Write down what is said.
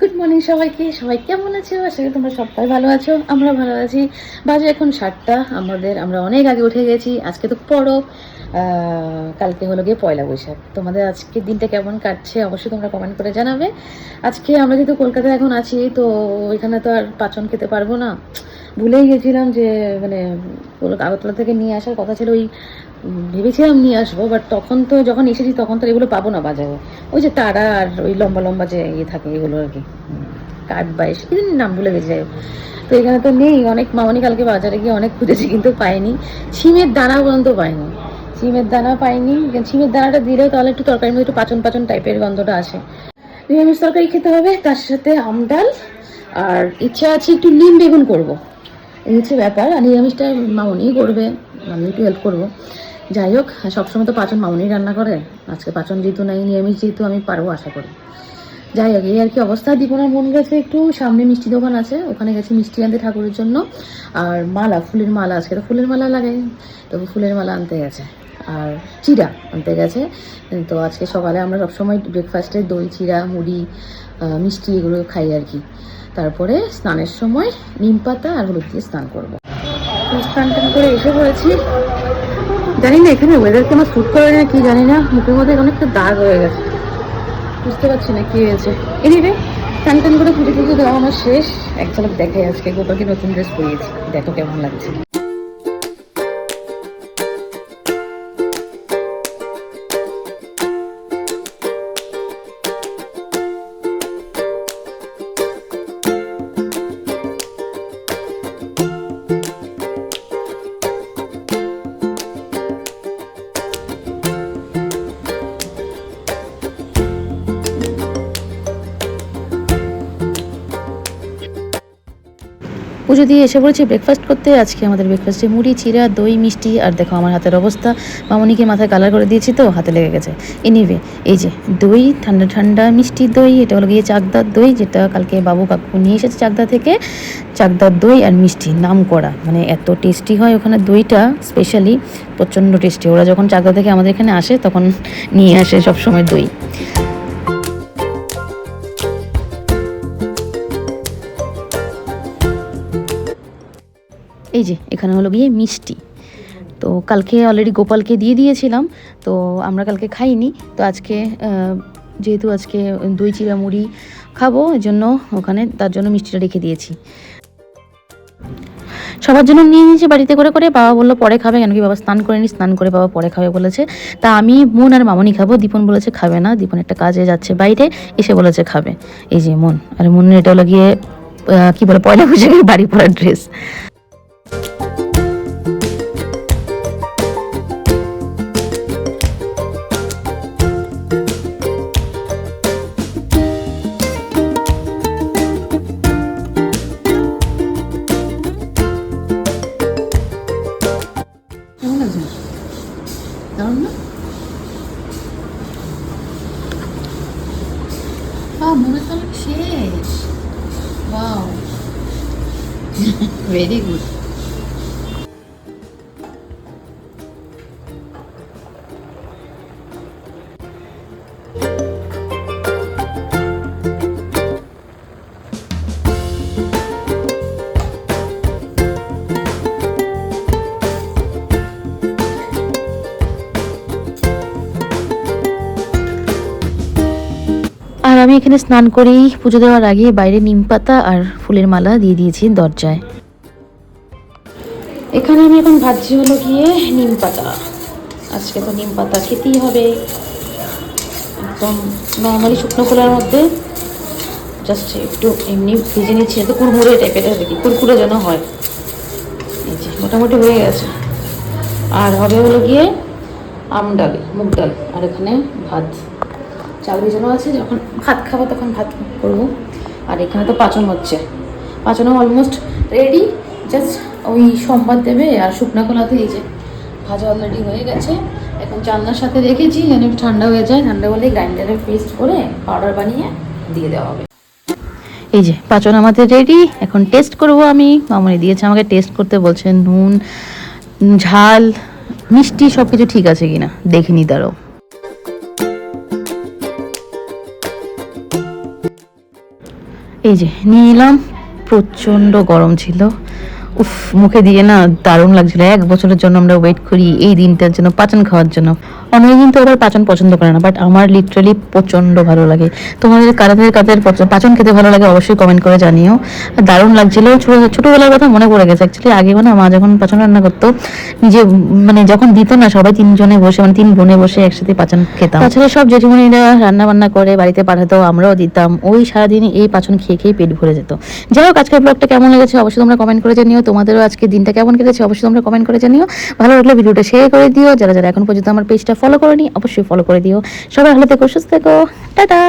Good morning সবাইকে। সবাই কেমন আছো? আশা করি তোমরা সবাই ভালো আছো আমরা ভালো আছি। বাজে এখন সাতটা, আমাদের, আমরা অনেক আগে উঠে গেছি। আজকে তো পরব। কালকে হলো গিয়ে পয়লা বৈশাখ। তোমাদের আজকে দিনটা কেমন কাটছে অবশ্যই তোমরা কমেন্ট করে জানাবে। আজকে আমরা যেহেতু কলকাতায় এখন আছি, তো এখানে তো আর পাচন খেতে পারব না। ভুলেই গেছিলাম যে মানে আগরতলা থেকে নিয়ে আসার কথা ছিল, ওই ভেবেছিলাম নিয়ে আসব বাট তখন তো যখন এসেছি, তখন তো এগুলো পাবো না বাজারে। ওই যে তারা আর ওই লম্বা লম্বা যে ইয়ে থাকে, এগুলো আর কি। কাঠ বাইশ কি নাম ভুলে গেছে, যাই। তো এখানে তো নেই, অনেক মামনি কালকে বাজারে গিয়ে অনেক খুঁজেছি, কিন্তু পাইনি। সিমের দানা পর্যন্ত পাইনি। সিমের দানা পাইনি সিমের দানাটা দিলেও তাহলে একটু তরকারির মধ্যে একটু পাচন পাচন টাইপের গন্ধটা আসে। নিরামিষ তরকারি খেতে হবে, তার সাথে আম ডাল, আর ইচ্ছা আছে একটু নিম বেগুন করব। এই হচ্ছে ব্যাপার, আর নিরামিষটা মামনিই করবে আমি একটু হেল্প করব। যাই হোক, সবসময় তো পাচন মামনি রান্না করে, আজকে পাচন যেহেতু নাই, নিরামিষ যেহেতু আমি পারব আশা করি। যাই হোক, এই আর কি অবস্থা। দীপনার মন গেছে একটু, সামনে মিষ্টি দোকান আছে, ওখানে গেছে মিষ্টি আনতে ঠাকুরের জন্য। আর মালা, ফুলের মালা, আজকে তো ফুলের মালা লাগে তো ফুলের মালা আনতে গেছে। আর চিড়া আনতে গেছে। তো আজকে সকালে আমরা সবসময় ব্রেকফাস্টে দই, চিড়া, মুড়ি মিষ্টি এগুলো খাই আর কি। তারপরে স্নানের সময় নিম পাতা আর হলুদ দিয়ে স্নান করব। স্নান টান করে এসে পড়েছি। জানি না, এখানে ওয়েদার কোনো স্যুট করে না কি জানি না, মুখের মধ্যে অনেকটা দাগ হয়ে গেছে। বুঝতে পারছি না কি হয়েছে। এদিকে টান টান করে পুজো পুজো দেওয়া আমার শেষ। এক ঝলক দেখে আজকে গোপালকে নতুন ড্রেস পরিয়েছি। দেখো কেমন লাগছে। পুজো দিয়ে এসে পড়েছি। ব্রেকফাস্ট করতে আজকে আমাদের ব্রেকফাস্টে মুড়ি, চিরা, দই, মিষ্টি আর দেখো আমার হাতের অবস্থা। মামনিকে মাথায় কালার করে দিয়েছি তো, হাতে লেগে গেছে। এনিভে এই যে দই, ঠান্ডা ঠান্ডা, মিষ্টি দই, এটা হলো গিয়ে চাকদার দই, যেটা কালকে বাবু কাকু নিয়ে এসেছে চাকদা থেকে। চাকদার দই আর মিষ্টি, নাম করা। মানে এত টেস্টি হয় ওখানে দইটা স্পেশালি প্রচণ্ড টেস্টি ওরা যখন চাকদা থেকে আমাদের এখানে আসে, তখন নিয়ে আসে সবসময় দই। এই যে, এখানে হলো গিয়ে মিষ্টি। তো কালকে অলরেডি গোপালকে দিয়ে দিয়েছিলাম, তো আমরা কালকে খাইনি। তো আজকে যেহেতু আজকে দই চিড়া মুড়ি খাব জন্য ওখানে তার জন্য মিষ্টিটা রেখে দিয়েছি। সবার জন্য নিয়ে নিয়েছি বাড়িতে করে করে, বাবা বলল পরে খাবে, কেন কি বাবা স্নান করে করেনি স্নান করে বাবা পরে খাবে বলেছে। তা আমি মন আর মামনি খাব, দীপন বলেছে খাবে না, দীপন একটা কাজে যাচ্ছে বাইরে, এসে বলেছে খাবে। এই যে মন, আর মনের এটা হলো গিয়ে কি বলে, পয়লা বৈশাখের বাড়ি পড়ার ড্রেস আ মনে তো শেষ। ওয়াও ভেরি গুড আমি এখানে স্নান করেই পুজো দেওয়ার আগে বাইরে নিম পাতা আর ফুলের মালা দিয়ে দিয়েছি দরজায়। এখানে আমি এখন ভাবছি হলো গিয়ে নিম পাতা। আজকে তো নিম পাতা খেতেই হবে। একদম নর্মালি শুকনো খোলার মধ্যে জাস্ট একটু এমনি ভেজে নিচ্ছি। এত কুড়মুড়ে টাইপের আর কি, কুড়কুড়ে যেন হয়। এই যে মোটামুটি হয়ে গেছে। আর হবে হলো গিয়ে আম ডাল, মুগ ডাল, আর এখানে ভাত। চাল ভেজানো আছে, যখন ভাত খাব তখন ভাত করব। আর এখানে তো পাচন হচ্ছে। পাচনও অলমোস্ট রেডি জাস্ট ওই সোমবার দেবে আর শুকনো কলাতে এই যে ভাজা অলরেডি হয়ে গেছে। এখন জানলার সাথে রেখেছি, যেন ঠান্ডা হয়ে যায়। ঠান্ডা হলে গ্রাইন্ডারে পেস্ট করে পাউডার বানিয়ে দিয়ে দেওয়া হবে। এই যে পাচন আমাদের রেডি এখন টেস্ট করব আমি। মামনি দিয়েছে আমাকে টেস্ট করতে, বলছে নুন, ঝাল, মিষ্টি সব কিছু ঠিক আছে কিনা দেখিনি দাঁড়ো এই যে নিয়ে এলাম প্রচণ্ড গরম ছিল। উফ, মুখে দিয়ে না দারুণ লাগছিল। এক বছরের জন্য আমরা ওয়েট করি এই দিনটার জন্য, পাচন খাওয়ার জন্য। অনেকে কিন্তু আবার পাচন পছন্দ করে না বাট আমার লিটারালি প্রচণ্ড ভালো লাগে। তোমাদের কাদের কাদের পাচন খেতে ভালো লাগে অবশ্যই কমেন্ট করে জানিও। দারুণ লাগছিল, ছোট ছোটবেলার কথা মনে পড়ে গেছে অ্যাকচুয়ালি আগে মানে মা যখন পাচন রান্না করতো, নিজে মানে যখন দিত না, সবাই তিনজনে বসে মানে তিন বোনে বসে একসাথে পাচন খেতাম। তাছাড়া সব জেঠিমণিরা রান্না বান্না করে, বাড়িতে পাঠাতো, আমরাও দিতাম। ওই সারাদিন এই পাচন খেয়ে খেয়ে পেট ভরে যেত। যাই হোক, আজকের ব্লগটা কেমন লেগেছে অবশ্যই তোমরা কমেন্ট করে জানিও। তোমাদেরও আজকে দিনটা কেমন কেটেছে অবশ্যই তোমরা কমেন্ট করে জানিও। ভালো লাগলে ভিডিওটা শেয়ার করে দিও। যারা যারা এখন পর্যন্ত আমার পেজটা ফলো করনি অবশ্যই ফলো করে দিও। সবাই ভালো থেকো সুস্থ থেকো। টাটা!